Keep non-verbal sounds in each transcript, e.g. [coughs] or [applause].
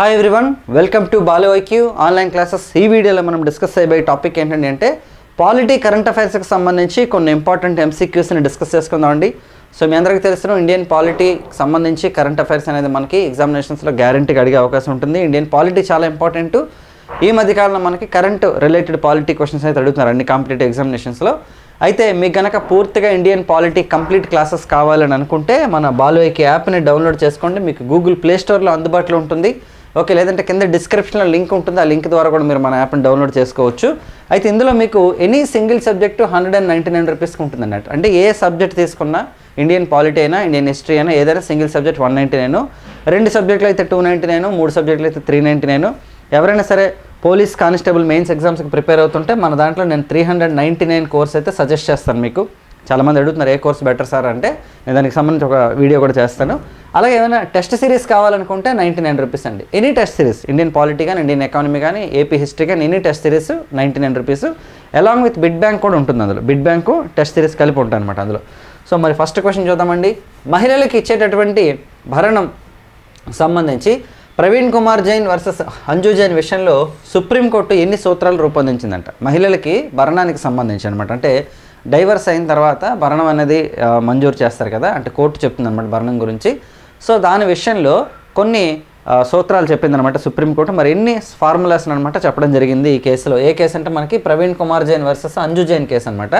Hi everyone welcome to బాలోఐక్యూ online classes ఈ వీడియోలో మనం డిస్కస్ అయిపోయే టాపిక్ ఏంటంటే అంటే పాలిటీ కరెంట్ అఫైర్స్కి సంబంధించి కొన్ని ఇంపార్టెంట్ ఎంసీక్యూస్ని డిస్కస్ చేసుకుందామండి సో మీ అందరికీ తెలిసిన ఇండియన్ పాలిటీకి సంబంధించి కరెంట్ అఫైర్స్ అనేది మనకి ఎగ్జామినేషన్స్లో గ్యారంటీగా అడిగే అవకాశం ఉంటుంది. ఇండియన్ పాలిటీ చాలా ఇంపార్టెంట్ ఈ మధ్యకాలంలో మనకి కరెంట్ రిలేటెడ్ పాలిటీ క్వశ్చన్స్ అయితే అడుగుతున్నారు అన్ని కాంపిటేటివ్ ఎగ్జామినేషన్స్లో అయితే మీకు కనుక పూర్తిగా ఇండియన్ పాలిటీ కంప్లీట్ క్లాసెస్ కావాలని అనుకుంటే మన బాలుఐకి యాప్ని డౌన్లోడ్ చేసుకోండి. మీకు గూగుల్ ప్లే స్టోర్లో అందుబాటులో ఉంటుంది. ఓకే లేదంటే కింద డిస్క్రిప్షన్లో లింక్ ఉంటుంది ఆ లింక్ ద్వారా కూడా మీరు మన యాప్ని డౌన్లోడ్ చేసుకోవచ్చు. అయితే ఇందులో మీకు any single subject hundred and ninety nine రూపీస్కి ఉంటుంది అన్నట్టు. అంటే ఏ సబ్జెక్ట్ తీసుకున్నా ఇండియన్ పాలిటీ అయినా ఇండియన్ హిస్టరీ అయినా ఏదైనా single subject one ninety nine రెండు సబ్జెక్టులు అయితే టూ నైంటీ నైన్ మూడు సబ్జెక్టులు అయితే త్రీ నైంటీ నైన్ ఎవరైనా సరే పోలీస్ కానిస్టేబుల్ మెయిన్స్ ఎగ్జామ్స్కి ప్రిపేర్ అవుతుంటే మన దాంట్లో నేను three hundred ninety nine course అయితే సజెస్ట్ చేస్తాను మీకు. చాలామంది అడుగుతున్నారు ఏ కోర్స్ బెటర్ సార్? అంటే నేను దానికి సంబంధించి ఒక వీడియో కూడా చేస్తాను. అలాగే ఏమైనా టెస్ట్ సిరీస్ కావాలనుకుంటే నైంటీ నైన్ రూపీస్ అండి. Any test series Indian polity కానీ ఇండియన్ ఎకానమీ కానీ ఏపీ హిస్టరీ కానీ any test series ninety nine rupees. Along with bit bank కూడా ఉంటుంది అందులో. బిడ్ బ్యాంకు టెస్ట్ సిరీస్ కలిపి ఉంటాయి అనమాట అందులో. సో మరి ఫస్ట్ క్వశ్చన్ చూద్దామండి. మహిళలకు ఇచ్చేటటువంటి భరణం సంబంధించి ప్రవీణ్ కుమార్ జైన్ వర్సెస్ అంజు జైన్ విషయంలో సుప్రీంకోర్టు ఎన్ని సూత్రాలు రూపొందించిందంట? మహిళలకి భరణానికి సంబంధించి అనమాట అంటే డైవర్స్ అయిన తర్వాత భరణం అనేది మంజూరు చేస్తారు కదా అంటే కోర్టు చెప్తుంది అనమాట భరణం గురించి. సో దాని విషయంలో కొన్ని సూత్రాలు చెప్పిందనమాట సుప్రీంకోర్టు మరి ఎన్ని ఫార్ములాస్ అనమాట చెప్పడం జరిగింది ఈ కేసులో. ఏ కేసు అంటే మనకి ప్రవీణ్ కుమార్ జైన్ వర్సెస్ అంజు జైన్ కేసు అనమాట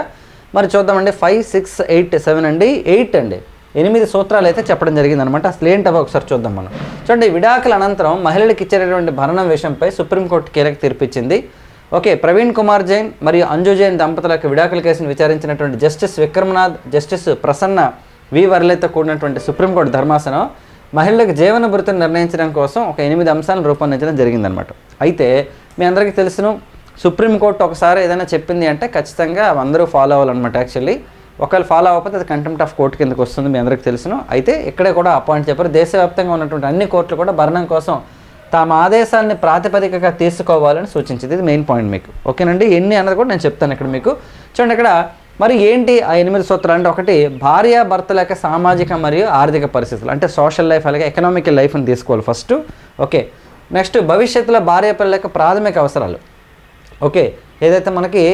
మరి చూద్దామండి ఫైవ్ సిక్స్ ఎయిట్ సెవెన్ అండి. ఎయిట్ అండి. ఎనిమిది సూత్రాలు అయితే చెప్పడం జరిగింది అనమాట అసలు ఏంటో ఒకసారి చూద్దాం మనం. చూడండి విడాకుల అనంతరం మహిళలకు ఇచ్చేటటువంటి భరణం విషయంపై సుప్రీంకోర్టు కీలక తీర్పిచ్చింది ఓకే ప్రవీణ్ కుమార్ జైన్ మరియు అంజు జైన్ దంపతులకు విడాకుల కేసును విచారించినటువంటి justice Vikram Nath justice Prasanna V. వర్లతో కూడినటువంటి సుప్రీంకోర్టు ధర్మాసనం మహిళలకు జీవన భృతిని నిర్ణయించడం కోసం ఒక ఎనిమిది అంశాలను రూపొందించడం జరిగిందనమాట అయితే మీ అందరికీ తెలుసును సుప్రీంకోర్టు ఒకసారి ఏదైనా చెప్పింది అంటే ఖచ్చితంగా అందరూ ఫాలో అవ్వాలన్నమాట యాక్చువల్లీ. ఒకవేళ ఫాలో అవ్వకపోతే అది కంటెంప్ట్ ఆఫ్ కోర్టు కిందకు వస్తుంది మీ అందరికీ తెలుసును. అయితే ఇక్కడే కూడా అపాయింట్ చెప్పారు. దేశవ్యాప్తంగా ఉన్నటువంటి అన్ని కోర్టులు కూడా భరణం కోసం తమ ఆదేశాన్ని ప్రాతిపదికగా తీసుకోవాలని సూచించింది. ఇది మెయిన్ పాయింట్ మీకు. ఓకేనండి? ఎన్ని అన్నది కూడా నేను చెప్తాను ఇక్కడ మీకు. చూడండి ఇక్కడ మరి ఏంటి ఆ ఎనిమిది సూత్రాలు? అంటే ఒకటి భార్య భర్తల యొక్క సామాజిక మరియు ఆర్థిక పరిస్థితులు. అంటే సోషల్ లైఫ్ అలాగే ఎకనామికల్ లైఫ్ని తీసుకోవాలి ఫస్ట్ ఓకే. నెక్స్ట్ భవిష్యత్తులో భార్య పిల్లల యొక్క ప్రాథమిక అవసరాలు. ఓకే. ఏదైతే మనకి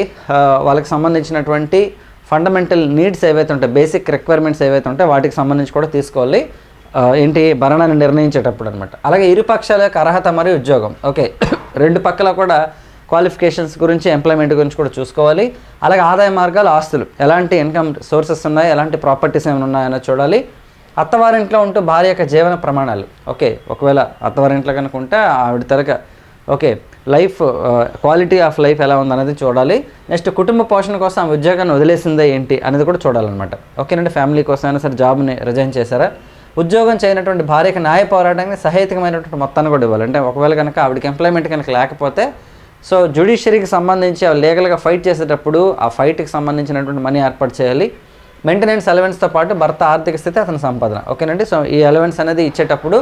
వాళ్ళకి సంబంధించినటువంటి ఫండమెంటల్ నీడ్స్ ఏవైతే ఉంటాయి బేసిక్ రిక్వైర్మెంట్స్ ఏవైతే ఉంటాయో వాటికి సంబంధించి కూడా తీసుకోవాలి. ఏంటి భరణాన్ని నిర్ణయించేటప్పుడు అనమాట అలాగే ఇరు పక్షాల యొక్క అర్హత మరియు ఉద్యోగం. ఓకే [coughs] రెండు పక్కల కూడా క్వాలిఫికేషన్స్ గురించి ఎంప్లాయ్మెంట్ గురించి కూడా చూసుకోవాలి. అలాగే ఆదాయ మార్గాలు ఆస్తులు. ఎలాంటి ఇన్కమ్ సోర్సెస్ ఉన్నాయి ఎలాంటి ప్రాపర్టీస్ ఏమైనా ఉన్నాయని చూడాలి. అత్తవారింట్లో ఉంటూ భార్య యొక్క జీవన ప్రమాణాలు. ఓకే ఒకవేళ అత్తవారింట్లో కనుక ఉంటే ఆవిడ తరగ okay life quality of life ఎలా ఉందనేది చూడాలి. నెక్స్ట్ కుటుంబ పోషణ కోసం ఆమె ఉద్యోగాన్ని వదిలేసిందా ఏంటి అనేది కూడా చూడాలన్నమాట. ఓకేనండి ఫ్యామిలీ కోసం అయినా సరే జాబ్ని రిజైన్ చేశారా? ఉద్యోగం చేయనటువంటి భార్యకి న్యాయ పోరాటానికి సహేతుకమైనటువంటి మొత్తాన్ని కూడా ఇవ్వాలి. అంటే ఒకవేళ కనుక ఆవిడకి ఎంప్లాయ్మెంట్ కనుక లేకపోతే సో జ్యుడిషియరీకి సంబంధించి అవి లీగల్గా ఫైట్ చేసేటప్పుడు ఆ ఫైట్కి సంబంధించినటువంటి మనీ ఏర్పాటు చేయాలి. మెయింటెనెన్స్ అలవెన్స్తో పాటు భర్త ఆర్థిక స్థితి అతని సంపాదన. ఓకేనండి? సో ఈ అలవెన్స్ అనేది ఇచ్చేటప్పుడు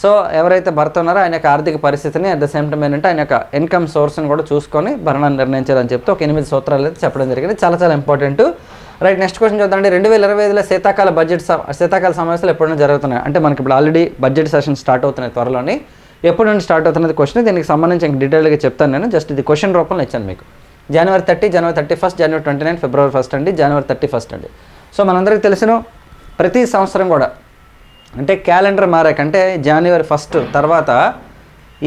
సో ఎవరైతే భర్త ఉన్నారో ఆయన యొక్క ఆర్థిక పరిస్థితిని అట్ ద సేమ్ టైం ఏంటంటే ఆయన యొక్క ఇన్కమ్ సోర్స్ని కూడా చూసుకొని భరణాన్ని నిర్ణయించాలని చెప్తే ఒక ఎనిమిది సూత్రాలు అయితే చెప్పడం జరిగింది. చాలా చాలా ఇంపార్టెంట్ రైట్ నెక్స్ట్ క్వశ్చన్ చూద్దామండి. రెండు వేల ఇరవై ఐదులో శీతాకాల బడ్జెట్ శీతాకాల సమావేశాలు ఎప్పుడైనా జరుగుతున్నాయి? అంటే మనకి ఇప్పుడు ఆల్రెడీ బడ్జెట్ సెషన్ స్టార్ట్ అవుతున్నాయి త్వరలోనే. ఎప్పుడు నుండి స్టార్ట్ అవుతున్నది క్వశ్చన్ దీనికి సంబంధించి ఇంకా డీటెయిల్గా చెప్తాను నేను. జస్ట్ ఇది క్వశ్చన్ రూపంలో ఇచ్చాను మీకు. January thirty January thirty first January twenty nine February first అండి జనవరి థర్టీ ఫస్ట్ అండి. సో మనందరికీ తెలిసిన ప్రతి సంవత్సరం కూడా అంటే క్యాలెండర్ మారాకంటే జనవరి ఫస్ట్ తర్వాత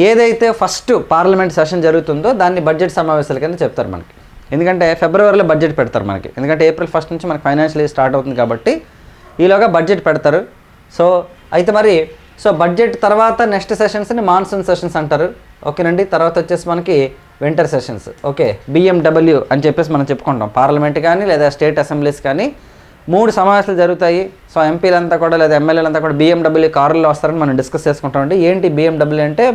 ఏదైతే ఫస్ట్ పార్లమెంట్ సెషన్ జరుగుతుందో దాన్ని బడ్జెట్ సమావేశాల కింద చెప్తారు మనకి. ఎందుకంటే ఫిబ్రవరిలో బడ్జెట్ పెడతారు మనకి. ఎందుకంటే ఏప్రిల్ ఫస్ట్ నుంచి మనకి ఫైనాన్షియల్ ఇయర్ స్టార్ట్ అవుతుంది కాబట్టి ఈలోగా బడ్జెట్ పెడతారు. సో అయితే మరి సో బడ్జెట్ తర్వాత నెక్స్ట్ సెషన్స్ని మాన్సూన్ సెషన్స్ అంటారు. ఓకేనండి తర్వాత వచ్చేసి మనకి వింటర్ సెషన్స్ ఓకే బిఎండబ్ల్యూ అని చెప్పేసి మనం చెప్పుకుంటాం. పార్లమెంట్ కానీ లేదా స్టేట్ అసెంబ్లీస్ కానీ మూడు సమావేశాలు జరుగుతాయి. సో ఎంపీలంతా కూడా లేదా ఎమ్మెల్యేలంతా కూడా బిఎండబ్ల్యూ కారుల్లో వస్తారని మనం డిస్కస్ చేసుకుంటామండి ఏంటి బిఎండబ్ల్యూ అంటే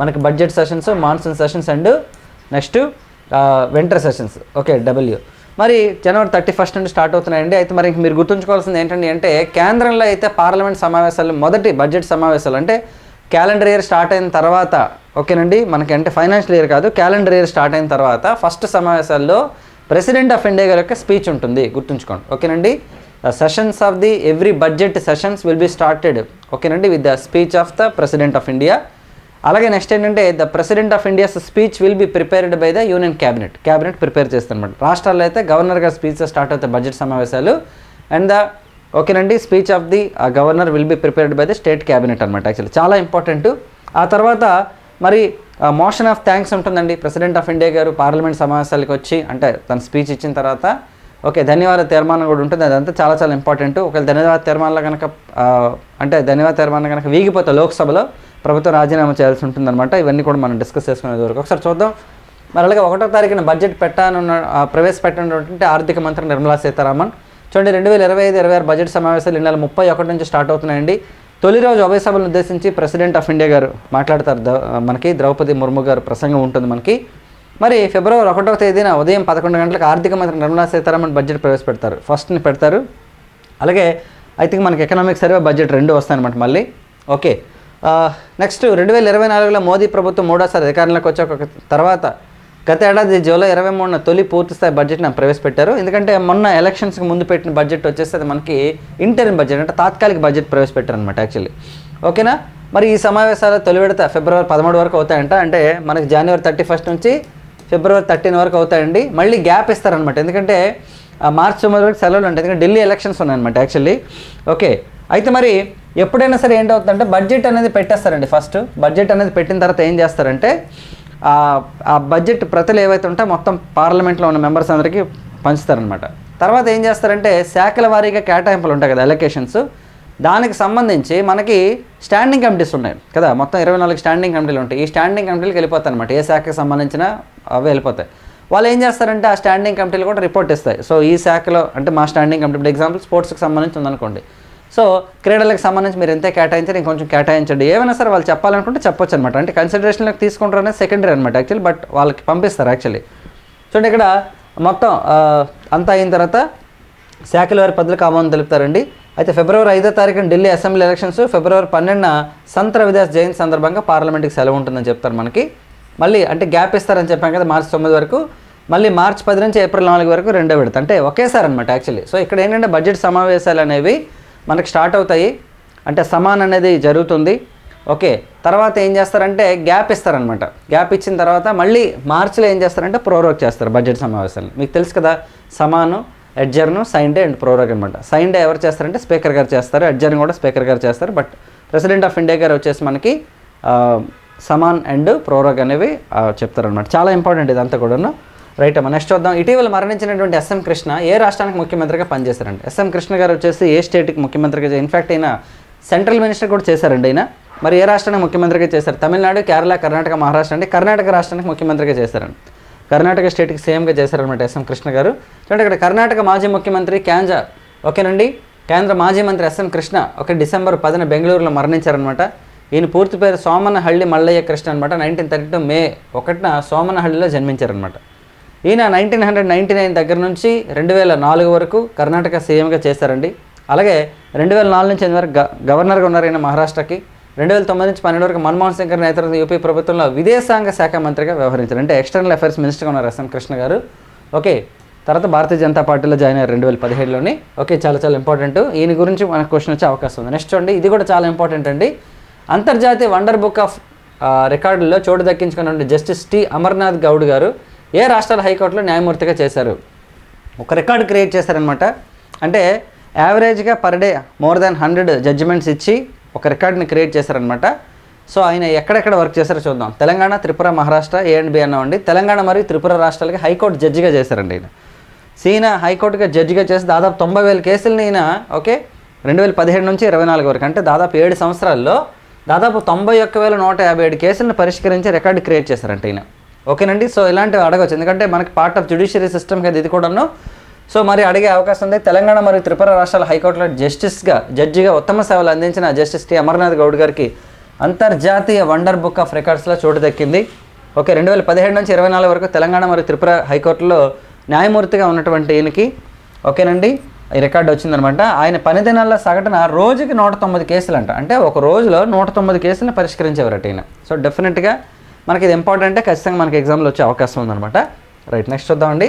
మనకి budget sessions monsoon sessions and next winter sessions okay W మరి జనవరి థర్టీ ఫస్ట్ నుండి స్టార్ట్ అవుతున్నాయండి. అయితే మరి మీరు గుర్తుంచుకోవాల్సింది ఏంటండి అంటే కేంద్రంలో అయితే పార్లమెంట్ సమావేశాలు మొదటి బడ్జెట్ సమావేశాలు అంటే క్యాలెండర్ ఇయర్ స్టార్ట్ అయిన తర్వాత ఓకేనండి మనకి అంటే ఫైనాన్షియల్ ఇయర్ కాదు క్యాలెండర్ ఇయర్ స్టార్ట్ అయిన తర్వాత ఫస్ట్ సమావేశాల్లో ప్రెసిడెంట్ ఆఫ్ ఇండియా గారి యొక్క స్పీచ్ ఉంటుంది. గుర్తుంచుకోండి ఓకేనండి sessions of the every budget sessions will be started ఓకేనండి with the speech of the president of India అలాగే నెక్స్ట్ ఏంటంటే the president of India's speech will be prepared by the union cabinet cabinet prepare చేస్తారనమాట రాష్ట్రాల్లో అయితే governor గారి speech start అవుతాయి budget సమావేశాలు. And the ఓకేనండి speech of the governor will be prepared by the state cabinet అనమాట actually చాలా important ఆ తర్వాత మరి మోషన్ ఆఫ్ థ్యాంక్స్ ఉంటుందండి. ప్రెసిడెంట్ ఆఫ్ ఇండియా గారు పార్లమెంట్ సమావేశాలకు వచ్చి అంటే తన స్పీచ్ ఇచ్చిన తర్వాత ఓకే ధన్యవాద తీర్మానం కూడా ఉంటుంది. అదంతా చాలా చాలా ఇంపార్టెంట్ ఒకవేళ ధన్యవాద తీర్మానంలో కనుక అంటే ధన్యవాద తీర్మానం కనుక వీగిపోతే లోక్సభలో ప్రభుత్వం రాజీనామా చేయాల్సి ఉంటుందన్నమాట. ఇవన్నీ కూడా మనం డిస్కస్ చేసుకునేది వరకు. ఒకసారి చూద్దాం. మరి అలాగే ఒకటో తారీఖున బడ్జెట్ పెట్టానున్న ప్రవేశపెట్టినటువంటి ఆర్థిక మంత్రి నిర్మలా సీతారామన్. చూడండి రెండు వేల ఇరవై ఐదు ఇరవై ఆరు బడ్జెట్ సమావేశాలు ఈ నెల ముప్పై ఒకటి నుంచి స్టార్ట్ అవుతున్నాయండి. తొలి రోజు ఉభయ సభలను ఉద్దేశించి ప్రెసిడెంట్ ఆఫ్ ఇండియా గారు మాట్లాడతారు ద- మనకి. ద్రౌపది ముర్ము గారు ప్రసంగం ఉంటుంది మనకి. మరి ఫిబ్రవరి ఒకటో తేదీన ఉదయం పదకొండు గంటలకు ఆర్థిక మంత్రి నిర్మలా సీతారామన్ బడ్జెట్ ప్రవేశపెడతారు. ఫస్ట్ని పెడతారు. అలాగే ఐ థింక్ మనకి ఎకనామిక్ సర్వే బడ్జెట్ రెండు వస్తాయన్నమాట మళ్ళీ. ఓకే నెక్స్ట్ రెండు వేల ఇరవై నాలుగులో మోదీ ప్రభుత్వం మూడోసారి అధికారంలోకి వచ్చాక ఒక తర్వాత గత ఏడాది జూలై ఇరవై మూడున తొలి పూర్తిస్థాయి బడ్జెట్ని ప్రవేశపెట్టారు. ఎందుకంటే మొన్న ఎలక్షన్స్కి ముందు పెట్టిన బడ్జెట్ వచ్చేసి అది మనకి ఇంటర్న్ బడ్జెట్ అంటే తాత్కాలిక బడ్జెట్ ప్రవేశపెట్టారు అనమాట యాక్చువల్లీ ఓకేనా? మరి ఈ సమావేశాలు తొలి విడత ఫిబ్రవరి పదమూడు వరకు అవుతాయంట. అంటే మనకి జనవరి థర్టీ ఫస్ట్ నుంచి ఫిబ్రవరి థర్టీన్ వరకు అవుతాయండి. మళ్ళీ గ్యాప్ ఇస్తారనమాట ఎందుకంటే మార్చి తొమ్మిది వరకు సెలవులు ఉంటాయి. ఎందుకంటే ఢిల్లీ ఎలక్షన్స్ ఉన్నాయన్నమాట యాక్చువల్లీ ఓకే. అయితే మరి ఎప్పుడైనా సరే ఏంటవుతుందంటే బడ్జెట్ అనేది పెట్టేస్తారండి ఫస్ట్ బడ్జెట్ అనేది పెట్టిన తర్వాత ఏం చేస్తారంటే ఆ బడ్జెట్ ప్రతులు ఏవైతే ఉంటే మొత్తం పార్లమెంట్లో ఉన్న మెంబర్స్ అందరికీ పంచుతారనమాట తర్వాత ఏం చేస్తారంటే శాఖల వారీగా కేటాయింపులు ఉంటాయి కదా ఎలకేషన్స్ దానికి సంబంధించి మనకి స్టాండింగ్ కమిటీస్ ఉన్నాయి కదా మొత్తం ఇరవై నాలుగు స్టాండింగ్ కమిటీలు ఉంటాయి. ఈ స్టాండింగ్ కమిటీలకు వెళ్ళిపోతాయి అనమాట ఏ శాఖకి సంబంధించిన అవి వెళ్ళిపోతాయి. వాళ్ళు ఏం చేస్తారంటే ఆ స్టాండింగ్ కమిటీలు కూడా రిపోర్ట్ ఇస్తాయి. సో ఈ శాఖలో అంటే మా స్టాండింగ్ కమిటీ ఇప్పుడు ఎగ్జాంపుల్ స్పోర్ట్స్కి సంబంధించి ఉందనుకోండి. సో క్రీడలకు సంబంధించి మీరు ఎంతే కేటాయించారు ఇంకొంచెం కేటాయించండి. ఏమైనా సరే వాళ్ళు చెప్పాలనుకుంటే చెప్పొచ్చు అనమాట అంటే కన్సిడరేషన్లోకి తీసుకుంటారు అనేది సెకండరీ అనమాట యాక్చువల్లీ బట్ వాళ్ళకి పంపిస్తారు యాక్చువల్లీ చూడండి ఇక్కడ మొత్తం అంతా అయిన తర్వాత శాఖల వారి పద్ధతులకు ఆమోదం తెలుపుతారండి. అయితే ఫిబ్రవరి ఐదో తారీఖున ఢిల్లీ అసెంబ్లీ ఎలక్షన్స్ ఫిబ్రవరి పన్నెండున సంత రవిదాస్ జయంతి సందర్భంగా పార్లమెంట్కి సెలవు ఉంటుందని చెప్తారు మనకి. మళ్ళీ అంటే గ్యాప్ ఇస్తారని చెప్పాం కదా మార్చి తొమ్మిది వరకు. మళ్ళీ మార్చి పది నుంచి ఏప్రిల్ నాలుగు వరకు రెండో విడత. అంటే ఒకేసారి అనమాట యాక్చువల్లీ సో ఇక్కడ ఏంటంటే బడ్జెట్ సమావేశాలు అనేవి మనకు స్టార్ట్ అవుతాయి. అంటే సమాన్ అనేది జరుగుతుంది. ఓకే తర్వాత ఏం చేస్తారంటే గ్యాప్ ఇస్తారనమాట. గ్యాప్ ఇచ్చిన తర్వాత మళ్ళీ మార్చిలో ఏం చేస్తారంటే ప్రోరోగ్ చేస్తారు బడ్జెట్ సమావేశాలు మీకు తెలుసు కదా సమాను adjourn sine die and prorogue అనమాట. సైన్ డే ఎవరు చేస్తారంటే స్పీకర్ గారు చేస్తారు ఎడ్జర్ని కూడా స్పీకర్ గారు చేస్తారు. బట్ ప్రెసిడెంట్ ఆఫ్ ఇండియా గారు వచ్చేసి మనకి సమాన్ అండ్ ప్రోరోగ్ అనేవి చెప్తారనమాట. చాలా ఇంపార్టెంట్ ఇదంతా కూడాను. రైట్ అమ్మా. నెక్స్ట్ చూద్దాం. ఇటీవల మరణించినటువంటి ఎస్ఎం కృష్ణ ఏ రాష్ట్రానికి ముఖ్యమంత్రిగా పనిచేశారండి? ఎస్ఎం కృష్ణ గారు వచ్చేసి ఏ స్టేట్కి ముఖ్యమంత్రిగా ఇన్ఫాక్ట్ అయినా సెంట్రల్ మినిస్టర్ కూడా చేశారండి అయినా మరి ఏ రాష్ట్రానికి ముఖ్యమంత్రిగా చేశారు? తమిళనాడు కేరళ కర్ణాటక మహారాష్ట్ర అంటే కర్ణాటక రాష్ట్రానికి ముఖ్యమంత్రిగా చేశారండి. కర్ణాటక స్టేట్కి సీఎంగా చేశారనమాట ఎస్ఎం కృష్ణ గారు. చూడండి ఇక్కడ కర్ణాటక మాజీ ముఖ్యమంత్రి క్యాంజా ఓకేనండి? కేంద్ర మాజీ మంత్రి ఎస్ఎం కృష్ణ ఒక డిసెంబర్ పదిన బెంగళూరులో మరణించారనమాట ఈయన పూర్తి పేరు సోమనహళ్ళి మల్లయ్య కృష్ణ అనమాట నైన్టీన్ థర్టీ టూ మే ఒకటిన సోమనహళ్ళిలో జన్మించారనమాట ఈయన నైన్టీన్ హండ్రెడ్ నైంటీ నైన్ దగ్గర నుంచి రెండు వేల నాలుగు వరకు కర్ణాటక సీఎంగా చేశారండి. అలాగే రెండు వేల నాలుగు నుంచి ఎనిమిది వరకు గ- గవర్నర్గా ఉన్నారు ఈయన మహారాష్ట్రకి. రెండు వేల తొమ్మిది నుంచి పన్నెండు వరకు మన్మోహన్ సింగ్ గారి నేతృత్వం యూపీ ప్రభుత్వంలో విదేశాంగ శాఖ మంత్రిగా వ్యవహరించారు. అంటే ఎక్స్టర్నల్ అఫైర్స్ మినిస్టర్గా ఉన్నారు ఎస్ఎం కృష్ణ గారు. ఓకే తర్వాత భారతీయ జనతా పార్టీలో జాయిన్ అయ్యారు రెండు వేల పదిహేడులోని. ఓకే చాలా చాలా ఇంపార్టెంట్. ఈయన గురించి మనకు క్వశ్చన్ వచ్చే అవకాశం ఉంది. నెక్స్ట్ చూడండి ఇది కూడా చాలా ఇంపార్టెంట్ అండి. అంతర్జాతీయ వండర్ బుక్ ఆఫ్ రికార్డుల్లో చోటు దక్కించుకున్న జస్టిస్ టి అమర్నాథ్ గౌడ్ గారు ఏ రాష్ట్రాల హైకోర్టులో న్యాయమూర్తిగా చేశారు? ఒక రికార్డు క్రియేట్ చేశారనమాట అంటే యావరేజ్గా per day more than hundred judgements ఇచ్చి ఒక రికార్డ్ని క్రియేట్ చేశారనమాట సో ఆయన ఎక్కడెక్కడ వర్క్ చేశారో చూద్దాం. Telangana Tripura Maharashtra A and B అన్నామండి Telangana మరియు త్రిపుర రాష్ట్రాలకి హైకోర్టు జడ్జిగా చేశారండి ఈయన. సీన హైకోర్టుగా జడ్జిగా చేసి దాదాపు తొంభై వేల కేసులని ఈయన ఓకే రెండు వేల పదిహేడు నుంచి ఇరవై నాలుగు వరకు అంటే దాదాపు ఏడు సంవత్సరాల్లో దాదాపు తొంభై ఒక్క వేల నూట యాభై ఏడు కేసులను పరిష్కరించి రికార్డు క్రియేట్ చేశారంట ఈయన. ఓకేనండి. సో ఇలాంటివి అడగవచ్చు ఎందుకంటే మనకి పార్ట్ ఆఫ్ జ్యుడిషియరీ సిస్టమ్ కదా ఇది కూడాను. సో మరి అడిగే అవకాశం ఉంది. తెలంగాణ మరియు త్రిపుర రాష్ట్రాల హైకోర్టులో జస్టిస్గా జడ్జిగా ఉత్తమ సేవలు అందించిన జస్టిస్ టి అమర్నాథ్ గౌడ్ గారికి అంతర్జాతీయ వండర్ బుక్ ఆఫ్ రికార్డ్స్లో చోటు దక్కింది. ఓకే రెండు వేల పదిహేడు నుంచి ఇరవై నాలుగు వరకు తెలంగాణ మరియు త్రిపుర హైకోర్టులో న్యాయమూర్తిగా ఉన్నటువంటి ఈయనకి ఓకేనండి ఈ రికార్డు వచ్చిందనమాట. ఆయన పనిదినాల్లో సగటున రోజుకి నూట తొమ్మిది కేసులు అంట అంటే ఒక రోజులో నూట తొమ్మిది కేసులను పరిష్కరించేవారట ఈయన. సో డెఫినెట్గా మనకి ఇది ఇంపార్టెంటే ఖచ్చితంగా మనకి ఎగ్జామ్లో వచ్చే అవకాశం ఉందన్నమాట. రైట్ నెక్స్ట్ చూద్దామండి.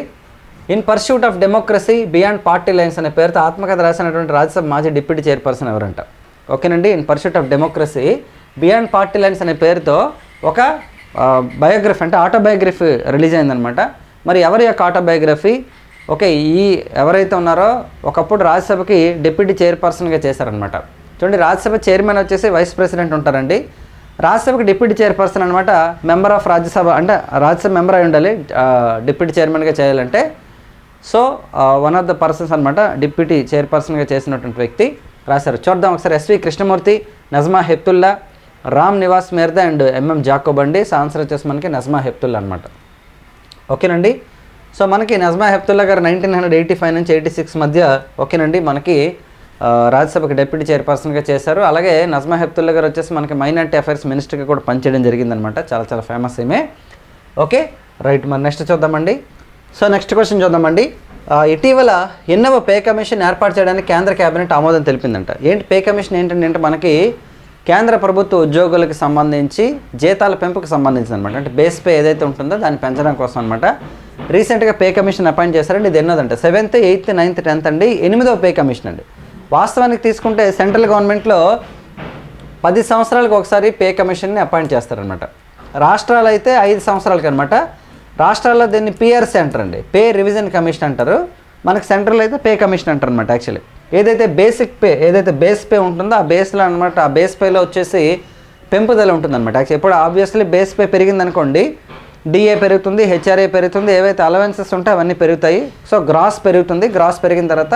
In pursuit of democracy beyond party lines అనే పేరుతో ఆత్మకథ రాసినటువంటి రాజ్యసభ మాజీ డిప్యూటీ చైర్పర్సన్ ఎవరంట. ఓకేనండి in pursuit of democracy beyond party lines అనే పేరుతో ఒక బయోగ్రఫీ అంటే ఆటోబయోగ్రఫీ రిలీజ్ అయిందనమాట మరి ఎవరి యొక్క ఆటోబయోగ్రఫీ ఓకే ఈ ఎవరైతే ఉన్నారో ఒకప్పుడు రాజ్యసభకి డిప్యూటీ చైర్పర్సన్గా చేశారనమాట చూడండి రాజ్యసభ చైర్మన్ వచ్చేసి వైస్ ప్రెసిడెంట్ ఉంటారండి. రాజ్యసభకి డిప్యూటీ చైర్పర్సన్ అనమాట మెంబర్ ఆఫ్ రాజ్యసభ అంటే రాజ్యసభ మెంబర్ అయి ఉండాలి డిప్యూటీ చైర్మన్గా చేయాలంటే. So one of the persons అనమాట డిప్యూటీ చైర్పర్సన్గా చేసినటువంటి వ్యక్తి రాశారు. చూద్దాం ఒకసారి S V Krishnamurthy Najma Heptulla Ram Niwas Mirdha and M M Jacob అండి. సో ఆన్సర్ వచ్చేసి మనకి నజ్మా హెప్తుల్లా అనమాట ఓకేనండి? సో మనకి నజ్మా హెప్తుల్లా గారు నైన్టీన్ హండ్రెడ్ ఎయిటీ ఫైవ్ నుంచి ఎయిటీ సిక్స్ మధ్య ఓకేనండి? మనకి రాజ్యసభకి డిప్యూటీ చైర్పర్సన్గా చేశారు. అలాగే నజ్మా హెప్తుల్లా గారు వచ్చేసి మనకి మైనార్టీ అఫైర్స్ మినిస్టర్గా కూడా పనిచేయడం జరిగిందనమాట చాలా చాలా ఫేమస్ ఏమే ఓకే రైట్ మరి నెక్స్ట్ చూద్దామండి. సో నెక్స్ట్ క్వశ్చన్ చూద్దామండి. ఇటీవల ఎన్నవ పే కమిషన్ ఏర్పాటు చేయడానికి కేంద్ర కేబినెట్ ఆమోదం తెలిపిందంట. ఏంటి పే కమిషన్ ఏంటంటే మనకి కేంద్ర ప్రభుత్వ ఉద్యోగులకు సంబంధించి జీతాల పెంపుకు సంబంధించింది అనమాట అంటే బేస్ పే ఏదైతే ఉంటుందో దాన్ని పెంచడం కోసం అనమాట రీసెంట్గా పే కమిషన్ అపాయింట్ చేశారండి. ఇది ఎన్నోదంటే. సెవెంత్ ఎయిత్ నైన్త్ టెన్త్ అండి. ఎనిమిదవ పే కమిషన్ అండి. వాస్తవానికి తీసుకుంటే సెంట్రల్ గవర్నమెంట్లో పది సంవత్సరాలకు ఒకసారి పే కమిషన్ని అపాయింట్ చేస్తారనమాట రాష్ట్రాలు అయితే ఐదు సంవత్సరాలకి అనమాట రాష్ట్రాల్లో దీన్ని పిఆర్సీ అంటారండి పే రివిజన్ కమిషన్ అంటారు. మనకి సెంట్రల్ అయితే పే కమిషన్ అంటారు అనమాట యాక్చువల్లీ. ఏదైతే బేసిక్ పే ఏదైతే బేస్ పే ఉంటుందో ఆ బేస్లో అనమాట ఆ బేస్ పేలో వచ్చేసి పెంపుదల ఉంటుందన్నమాట. యాక్చువల్లీ ఇప్పుడు ఆబ్వియస్లీ బేస్ పే పెరిగిందనుకోండి డిఏ పెరుగుతుంది హెచ్ఆర్ఏ పెరుగుతుంది ఏవైతే అలవెన్సెస్ ఉంటాయో అవన్నీ పెరుగుతాయి. సో గ్రాస్ పెరుగుతుంది. గ్రాస్ పెరిగిన తర్వాత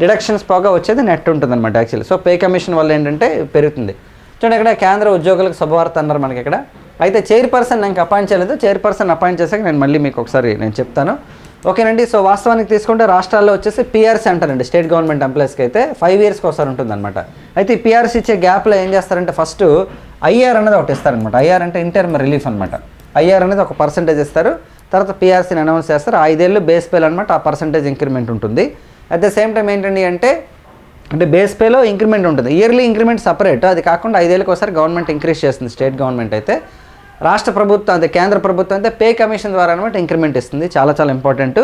డిడక్షన్స్ పోగా వచ్చేది నెట్ ఉంటుంది అనమాట యాక్చువల్లీ సో పే కమిషన్ వల్ల ఏంటంటే పెరుగుతుంది. చూడండి ఇక్కడ కేంద్ర ఉద్యోగులకు శుభవార్త అన్నారు మనకి ఇక్కడ. అయితే చైర్పర్సన్ నాకు అపాయింట్ చేయలేదు చైర్పర్సన్ అపాయింట్ చేశాక నేను మళ్ళీ మీకు ఒకసారి నేను చెప్తాను. ఓకేనండి సో వాస్తవానికి తీసుకుంటే రాష్ట్రాల్లో వచ్చేసి పిఆర్సీ అంటారండి స్టేట్ గవర్నమెంట్ ఎంప్లాయీస్కి అయితే ఫైవ్ ఇయర్స్కి ఒకసారి ఉంటుందన్నమాట. అయితే ఈ పిఆర్సీ ఇచ్చే గ్యాప్లో ఏం చేస్తారంటే ఫస్ట్ ఐఆర్ అనేది ఒకటి ఇస్తారనమాట ఐఆర్ అంటే ఇంటర్మ్ రిలీఫ్ అనమాట ఐఆర్ అనేది ఒక పర్సంటేజ్ ఇస్తారు. తర్వాత పిఆర్సీని అనౌన్స్ చేస్తారు. ఐదేళ్ళు బేస్ పేలు అనమాట ఆ పర్సంటేజ్ ఇంక్రిమెంట్ ఉంటుంది. అట్ ద సేమ్ టైం ఏంటండి అంటే అంటే బేస్ పేలో ఇంక్రిమెంట్ ఉంటుంది. ఇయర్లీ ఇంక్రిమెంట్ సపరేట్ అది కాకుండా ఐదేళ్ళకి ఒకసారి గవర్నమెంట్ ఇంక్రీజ్ చేస్తుంది స్టేట్ గవర్నమెంట్ అయితే. రాష్ట్ర ప్రభుత్వం అదే కేంద్ర ప్రభుత్వం అయితే పే కమిషన్ ద్వారా అనమాట ఇంక్రిమెంట్ ఇస్తుంది. చాలా చాలా ఇంపార్టెంట్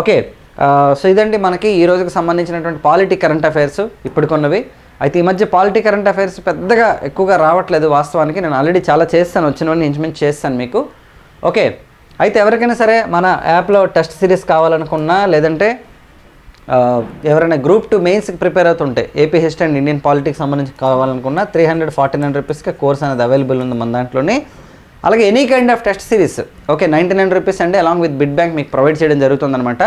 ఓకే సో ఇదండి మనకి ఈ రోజుకి సంబంధించినటువంటి పాలిటీ కరెంట్ అఫైర్స్ ఇప్పటికున్నవి. అయితే ఈ మధ్య పాలిటీ కరెంట్ అఫైర్స్ పెద్దగా ఎక్కువగా రావట్లేదు వాస్తవానికి. నేను ఆల్రెడీ చాలా చేస్తాను వచ్చినవన్నీ ఇంచుమించు చేస్తాను మీకు. ఓకే అయితే ఎవరికైనా సరే మన యాప్లో టెస్ట్ సిరీస్ కావాలనుకున్నా లేదంటే ఎవరైనా గ్రూప్ టూ మెయిన్స్కి ప్రిపేర్ అవుతుంటే AP history and Indian politics సంబంధించి కావాలనుకున్న త్రీ హండ్రెడ్ ఫార్టీ నైన్ రూపీస్కి కోర్స్ అనేది అవైలబుల్ ఉంది మన దాంట్లోనే. అలాగే any kind of test series okay ninety nine rupees అండి అలాంగ్ విత్ బిడ్ బ్యాంక్ మీకు ప్రొవైడ్ చేయడం జరుగుతుందనమాట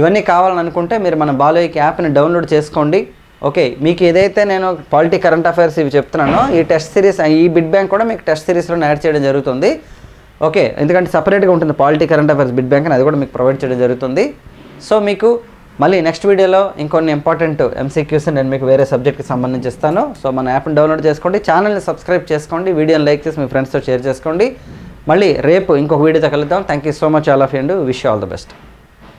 ఇవన్నీ కావాలనుకుంటే మీరు మన బాలోయిక్ యాప్ని డౌన్లోడ్ చేసుకోండి. ఓకే మీకు ఏదైతే నేను పాలిటీ కరెంట్ అఫైర్స్ ఇవి చెప్తున్నానో ఈ టెస్ట్ సిరీస్ ఈ బిడ్ బ్యాంక్ కూడా మీకు టెస్ట్ సిరీస్లో యాడ్ చేయడం జరుగుతుంది. ఓకే ఎందుకంటే సపరేట్గా ఉంటుంది polity current affairs bit bank అని అది కూడా మీకు ప్రొవైడ్ చేయడం జరుగుతుంది. సో మీకు మళ్ళీ నెక్స్ట్ వీడియోలో ఇంకొన్ని ఇంపార్టెంట్ ఎంసీక్యూస్ నేను మీకు వేరే సబ్జెక్ట్కి సంబంధించి ఇస్తాను సో మన యాప్ని డౌన్లోడ్ చేసుకోండి. ఛానల్ని సబ్స్క్రైబ్ చేసుకోండి. వీడియోని లైక్ చేసి మీ ఫ్రెండ్స్తో షేర్ చేసుకోండి. మళ్ళీ రేపు ఇంకొక వీడియోతో కలుద్దాం. Thank you so much all of and wish all the best